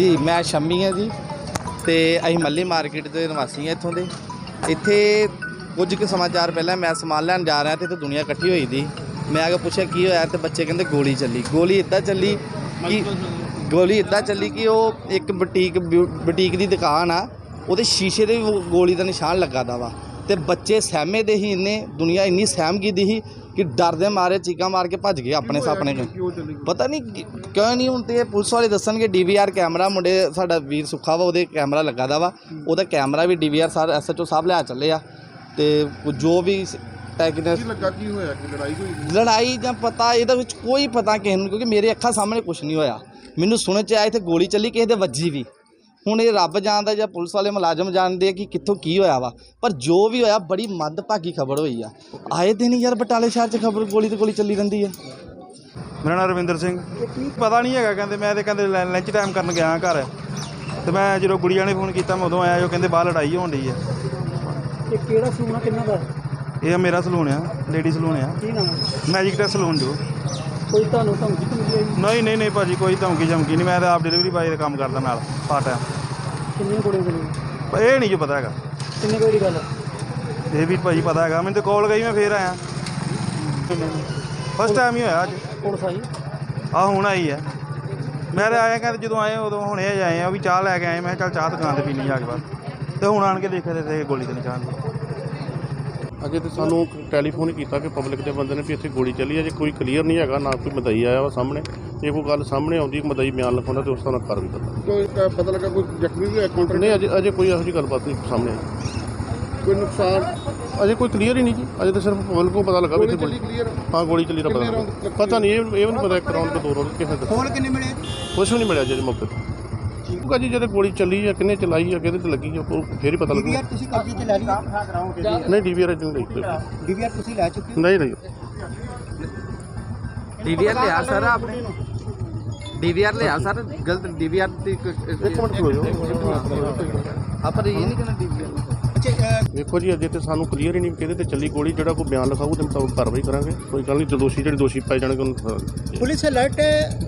ਜੀ, ਮੈਂ ਸ਼ੰਮੀ ਹਾਂ ਜੀ। ਤੇ ਅਸੀਂ ਮੱਲੀ ਮਾਰਕੀਟ ਦੇ ਨਿਵਾਸੀ ਹਾਂ ਇੱਥੋਂ ਦੇ। ਇੱਥੇ ਕੁਝ ਕੁ ਸਮਾਚਾਰ ਪਹਿਲਾਂ ਮੈਂ ਸਮਾਨ ਲੈਣ ਜਾ ਰਿਹਾ ਤੇ ਇੱਥੇ ਦੁਨੀਆ ਇਕੱਠੀ ਹੋਈ ਦੀ। ਮੈਂ ਆ ਕੇ ਪੁੱਛਿਆ ਕੀ ਹੋਇਆ ਤੇ ਬੱਚੇ ਕਹਿੰਦੇ ਗੋਲੀ ਚੱਲੀ। ਗੋਲੀ ਇੱਦਾਂ ਚੱਲੀ ਕਿ ਗੋਲੀ ਇੱਦਾਂ ਚੱਲੀ ਕਿ ਉਹ ਇੱਕ ਬੁਟੀਕ ਬਿਊ- ਬੁਟੀਕ ਦੀ ਦੁਕਾਨ ਆ। ਉਹਦੇ ਸ਼ੀਸ਼ੇ ਦੇ ਵੀ ਗੋਲੀ ਦਾ ਨਿਸ਼ਾਨ ਲੱਗਾ ਦਾ ਵਾ। ਤੇ ਬੱਚੇ ਸਹਿਮੇ ਦੇ ਹੀ ਇੰਨੇ ਦੁਨੀਆ ਇੰਨੀ ਸਹਿਮ ਗਈ ਦੀ ਸੀ ਕਿ ਡਰ ਦੇ ਮਾਰੇ ਚੀਕਾਂ ਮਾਰ ਕੇ ਭੱਜ ਗਏ ਆਪਣੇ ਸਾਪਣੇ ਪਤਾ ਨਹੀਂ ਕਿਉਂ ਨਹੀਂ ਹੁਣ ਤੇ ਇਹ ਪੁਲਿਸ ਵਾਲੇ ਦੱਸਣਗੇ ਡੀਵੀਆਰ ਕੈਮਰਾ ਮੁੰਡੇ ਸਾਡਾ ਵੀਰ ਸੁੱਖਾ ਵਾ ਉਹਦੇ ਕੈਮਰਾ ਲੱਗਾ ਦਾ ਵਾ। ਉਹਦਾ ਕੈਮਰਾ ਵੀ ਡੀਵੀਆਰ ਸਰ ਐਸਐਚਓ ਸਾਹਿਬ ਲਿਆ ਚੱਲੇ ਆ। ਤੇ ਜੋ ਵੀ ਟੈਕਨਿਕ ਕੀ ਲੱਗਾ ਕੀ ਹੋਇਆ? ਕਿ ਲੜਾਈ ਹੋਈ ਲੜਾਈ ਜਾਂ ਪਤਾ ਇਹਦੇ ਵਿੱਚ ਕੋਈ ਪਤਾ ਕਿਸੇ ਨੂੰ ਕਿਉਂਕਿ ਮੇਰੇ ਅੱਖਾਂ ਸਾਹਮਣੇ ਕੁਝ ਨਹੀਂ ਹੋਇਆ। ਮੈਨੂੰ ਸੁਣਨ ਚ ਆਇਆ ਇੱਥੇ ਗੋਲੀ ਚੱਲੀ ਕਿਸੇ ਦੇ ਵੱਜੀ ਵੀ। ਹੁਣ ਇਹ ਰੱਬ ਜਾਣਦਾ ਜਾਂ ਪੁਲਿਸ ਵਾਲੇ ਮੁਲਾਜ਼ਮ ਜਾਣਦੇ ਆ ਕਿ ਕਿੱਥੋਂ ਕੀ ਹੋਇਆ ਵਾ। ਪਰ ਜੋ ਵੀ ਹੋਇਆ ਬੜੀ ਮੰਦਭਾਗੀ ਖਬਰ ਹੋਈ ਆ। ਆਏ ਦਿਨ ਯਾਰ ਬਟਾਲੇ ਸ਼ਹਿਰ 'ਚ ਖਬਰ ਗੋਲੀ ਤੇ ਗੋਲੀ ਚੱਲੀ ਰਹਿੰਦੀ ਆ। ਮੇਰਾ ਨਾਮ ਰਵਿੰਦਰ ਸਿੰਘ। ਪਤਾ ਨਹੀਂ ਹੈਗਾ ਕਹਿੰਦੇ ਮੈਂ ਤੇ ਕਹਿੰਦੇ ਲੰਚ ਟਾਈਮ ਕਰਨ ਗਿਆ ਘਰ। ਤੇ ਮੈਂ ਜਦੋਂ ਗੁੜੀਆ ਨੇ ਫੋਨ ਕੀਤਾ ਮੈਂ ਉਦੋਂ ਆਇਆ ਉਹ ਕਹਿੰਦੇ ਬਾਹਰ ਲੜਾਈ ਹੋਣ ਡਈ ਹੈ ਇਹ ਕਿਹੜਾ ਸਲੂਨ ਆ ਕਿੰਨਾ ਦਾ? ਇਹ ਮੇਰਾ ਸਲੂਨ ਆ ਲੇਡੀ ਸਲੂਨ ਆ। ਕੀ ਨਾਮ? ਮੈਜਿਕ ਟੈਸ ਸਲੂਨ ਜੋ। ਕੋਈ ਤੁਹਾਨੂੰ ਧਮਕੀ ਧਮਕੀ ਨਹੀਂ ਨਹੀਂ ਨਹੀਂ ਭਾਜੀ ਕੋਈ ਧਮਕੀ ਜਮਕੀ ਨਹੀਂ ਮੈਂ ਤਾਂ ਆਪ ਡਿਲੀਵਰੀ ਬਾਈ ਦਾ ਕੰਮ ਕਰਦਾ ਨਾਲ ਪਾਰਟ ਟਾਈਮ ਕਿੰਨੀਆਂ ਕੁੜੀਆਂ ਚੱਲੀਆਂ ਪਰ ਇਹ ਨਹੀਂ ਜੋ ਪਤਾ ਹੈਗਾ। ਕਿੰਨੇ ਕੋਈ ਦੀ ਗੱਲ? ਇਹ ਵੀ ਭਾਜੀ ਪਤਾ ਹੈਗਾ। ਮੈਨੂੰ ਤੇ ਕਾਲ ਗਈ ਮੈਂ ਫੇਰ ਆਇਆ। ਫਸਟ ਟਾਈਮ ਹੀ ਹੋਇਆ ਅੱਜ। ਪੁਲਿਸ ਆਈ? ਆ ਹੁਣ ਆਈ ਹੈ। ਮੈਂ ਤਾਂ ਆਇਆ ਕਹਿੰਦੇ ਜਦੋਂ ਆਏ ਉਦੋਂ ਹੁਣੇ ਆਏ ਆ ਵੀ ਚਾਹ ਲੈ ਕੇ ਆਏ। ਮੈਂ ਕਿਹਾ ਚੱਲ ਚਾਹ ਦੁਕਾਨ ਤੇ ਪੀਣੀ ਜਾ ਕੇ ਬਾਅਦ। ਤੇ ਹੁਣ ਆਣ ਕੇ ਦੇਖਿਆ ਤੇ ਗੋਲੀ ਤੇ ਨਿਸ਼ਾਨ ਸੀ। ਅਜੇ ਤੇ ਸਾਨੂੰ ਟੈਲੀਫੋਨ ਹੀ ਕੀਤਾ ਕਿ ਪਬਲਿਕ ਦੇ ਬੰਦੇ ਨੇ ਵੀ ਇੱਥੇ ਗੋਲੀ ਚੱਲੀ ਹੈ ਜੇ ਕੋਈ ਕਲੀਅਰ ਨਹੀਂ ਹੈਗਾ ਨਾ ਕੋਈ ਮਦਈ ਆਇਆ ਵਾ ਸਾਹਮਣੇ ਜੇ ਕੋਈ ਗੱਲ ਸਾਹਮਣੇ ਆਉਂਦੀ ਮਦਈ ਬਿਆਨ ਲਿਖਾਉਂਦਾ ਤੇ ਉਸ ਤਰ੍ਹਾਂ ਕਰ ਵੀ ਦਿੰਦਾ ਕੋਈ ਪਤਾ ਲੱਗਾ ਕੋਈ ਜ਼ਖਮੀ ਵੀ ਹੋਇਆ ਕਾਊਂਟਰ ਨਹੀਂ ਅਜੇ ਅਜੇ ਕੋਈ ਇਹੋ ਜਿਹੀ ਗੱਲਬਾਤ ਨਹੀਂ ਸਾਹਮਣੇ ਆਈ। ਕੋਈ ਨੁਕਸਾਨ? ਅਜੇ ਕੋਈ ਕਲੀਅਰ ਹੀ ਨਹੀਂ ਜੀ ਅਜੇ ਤਾਂ ਸਿਰਫ ਪਬਲਿਕ ਨੂੰ ਪਤਾ ਲੱਗਾ ਵੀ ਇੱਥੇ ਚੱਲੀ ਗੋਲੀ ਕਲੀਅਰ ਹਾਂ ਗੋਲੀ ਚੱਲੀ ਦਾ ਪਤਾ ਲੱਗਾ। ਪਤਾ ਨਹੀਂ ਇਹ ਇਹ ਵੀ ਨਹੀਂ ਪਤਾ ਇੱਕ ਰਾਉਂਡ ਕਿ ਦੋ ਰਾਉਂਡ ਕਿਸੇ ਦਾ ਫੋਨ ਕਿੰਨੇ ਮਿਲੇ? ਕੁਛ ਵੀ ਨਹੀਂ ਮਿਲਿਆ ਜੇ ਮੌਕੇ ਤੇ। ਠੀਕ ਆ ਜੀ ਜਦੋਂ ਗੋਲੀ ਚੱਲੀ ਆ ਕਿੰਨੇ ਚਲਾਈ ਆ ਕਿਹਦੇ ਤੇ ਲੱਗੀ ਆ ਉਹ ਫੇਰ ਹੀ ਪਤਾ ਲੱਗੂ। ਡੀਵੀਆਰ ਤੁਸੀਂ ਕਬਜ਼ੇ 'ਚ ਲੈ ਲਈ ਨਹੀਂ ਡੀਵੀਆਰ ਨਹੀਂ ਲਈ। ਕੋਈ। ਡੀਵੀਆਰ ਤੁਸੀਂ ਲੈ ਚੁੱਕੇ ਹੋ? ਨਹੀਂ ਨਹੀਂ। ਡੀਵੀਆਰ ਲਿਆ ਸਰ ਆਪਨੇ ਡੀਵੀਆਰ ਲਿਆ ਸਰ ਗਲਤ ਡੀਵੀਆਰ ਦੀ ਇੱਕ ਮਿੰਟ ਖਲੋ ਜਾਓ ਆਪਾਂ ਇਹ ਨਹੀਂ ਕਹਿੰਦੇ ਡੀਵੀਆਰ ਵੇਖੋ ਜੀ ਅਜੇ ਤੇ ਸਾਨੂੰ ਕਲੀਅਰ ਹੀ ਨਹੀਂ ਕਿਹਦੇ ਤੇ ਚੱਲੀ ਗੋਲੀ ਜਿਹੜਾ ਕੋਈ ਬਿਆਨ ਲਿਖਾਊ ਤੇ ਮੁਤਾਬਕ ਕਾਰਵਾਈ ਕਰਾਂਗੇ। ਕੋਈ ਗੱਲ ਨਹੀਂ ਦੋਸ਼ੀ ਜਿਹੜੇ ਦੋਸ਼ੀ ਪਾਏ ਜਾਣਗੇ ਉਹਨੂੰ ਸਜ਼ਾ ਦਿੱਤੀ ਜਾਏਗੀ। ਪੁਲਿਸ ਅਲਰਟ ਹੈ।